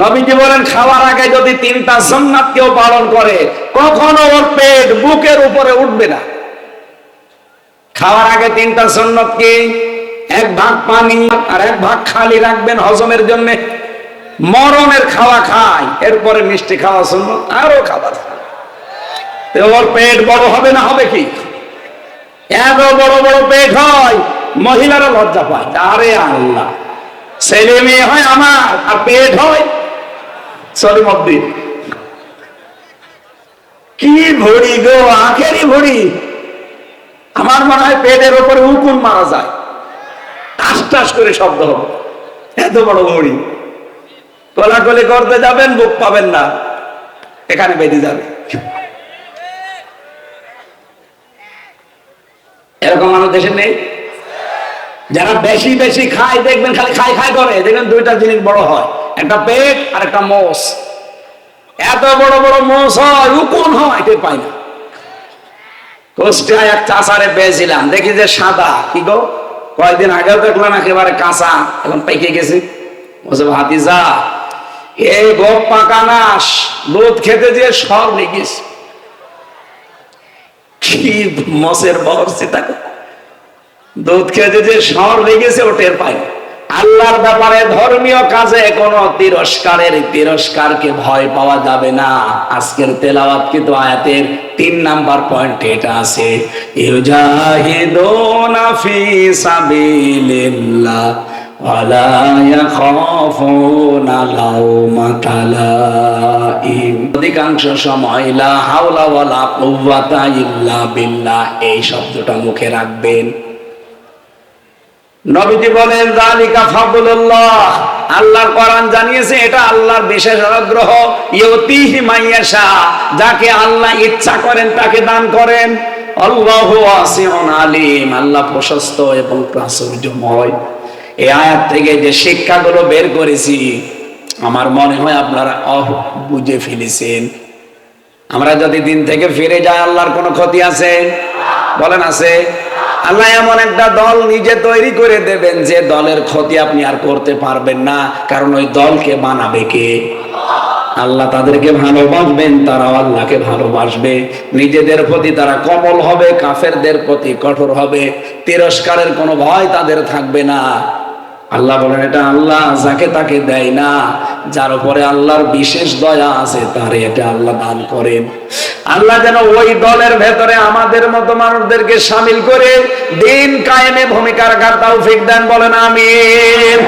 নবীজি বলেন, খাওয়ার আগে যদি তিনটা সন্ন্যাত কেউ পালন করে, কখনো ওর পেট বুকের উপরে উঠবে না। খাওয়ার আগে তিনটা সন্ন্যত কি? এক ভাগ পানি আর এক ভাগ খালি রাখবেন হজমের জন্য। মরণের খাওয়া খায়, এরপরে মিষ্টি খাওয়া সুন্নত, আরও খাবার ওর পেট বড় হবে না হবে কি? এত বড় বড় পেট হয়, মহিলারা লজ্জা পায়। আরে আল্লাহ, ছেলে মেয়ে হয় আমার, আর পেট হয় সলিমদ্দিন কি ভড়ি গো আখেরই ভড়ি আমার মনে হয় পেটের ওপরে উকুন মারা যায়। টাস টাস করে শব্দ হবে। এত বড় ভড়ি কোলাকুলি করতে যাবেন, বুক পাবেন না। এখানে বেঁধে যাবে। এরকম মানুষ দেশে নেই? যারা বেশি বেশি খায়, দেখবেন খালি খাই খাই করে। দেখবেন দুইটা জিনিস বড় হয়। একটা পেট আর একটা মোষ। এত বড় বড় মোষ হয় উকুন হয়? টের পাই না। কোষ্টায় এক চাষারে পেয়েছিলাম, দেখি যে সাদা। কি গো? কয়েকদিন আগেও দেখলাম একেবারে কাঁচা, এখন পেকে গেছে। বলছে, ভাতিজা, এই গোপ পাকা নাস দুধ খেতে যে সব লেগেছে কি মসের বহরছে তাকে দুধ খেতে যে সর লেগেছে ও টের পায়। আল্লাহর ব্যাপারে ধর্মীয় কাজে কোনো তিরস্কারের তিরস্কারকে ভয় পাওয়া যাবে না। আজকের তেলাওয়াত কিন্তু আয়াতের তিন নাম্বার পয়েন্ট এটা আছে। ইউজাহিদুনা ফি সাবিলিল্লাহ অধিকাংশ সময় এই শব্দটা মুখে রাখবেন। নবীজি বলেন জালিকা ফাদলুল্লাহ। আল্লাহর কোরআন জানিয়েছে, এটা আল্লাহর বিশেষ অনুগ্রহ ইউতিহি মাইয়াশা যাকে আল্লাহ ইচ্ছা করেন তাকে দান করেন। আল্লাহু ওয়াসিউন আলিম, আল্লাহ প্রশস্ত এবং প্রাচুর্যময়। এই আয়াত থেকে যে শিক্ষাগুলো বের করেছি, আমার মনে হয় আপনারা অহ বুঝে ফেলেছেন। আমরা যদি দিন থেকে ফিরে যাই, আল্লাহর কোনো ক্ষতি আছে? বলেন, আছে। আল্লাহ এমন একটা দল নিজে তৈরি করে দেবেন যে দলের ক্ষতি আপনি আর করতে পারবেন না, কারণ ওই দলকে বানাবে কে? আল্লাহ তাদেরকে ভালোবাসবেন, তারাও আল্লাহকে ভালোবাসবে। নিজেদের প্রতি তারা কমল হবে, কাফেরদের প্রতি কঠোর হবে, তিরস্কারের কোনো ভয় তাদের থাকবে না। আল্লাহ বলেন, এটা আল্লাহ যাকে তাকে দেয় না, যার উপরে আল্লাহর বিশেষ দয়া আছে, তারে এটা আল্লাহ দান করেন। আল্লাহ যেন ওই দলের ভেতরে আমাদের মতো মানুষদেরকে সামিল করে দিন কায়েমে ভূমিকা রাখার তৌফিক দেন, বলেন আমিন।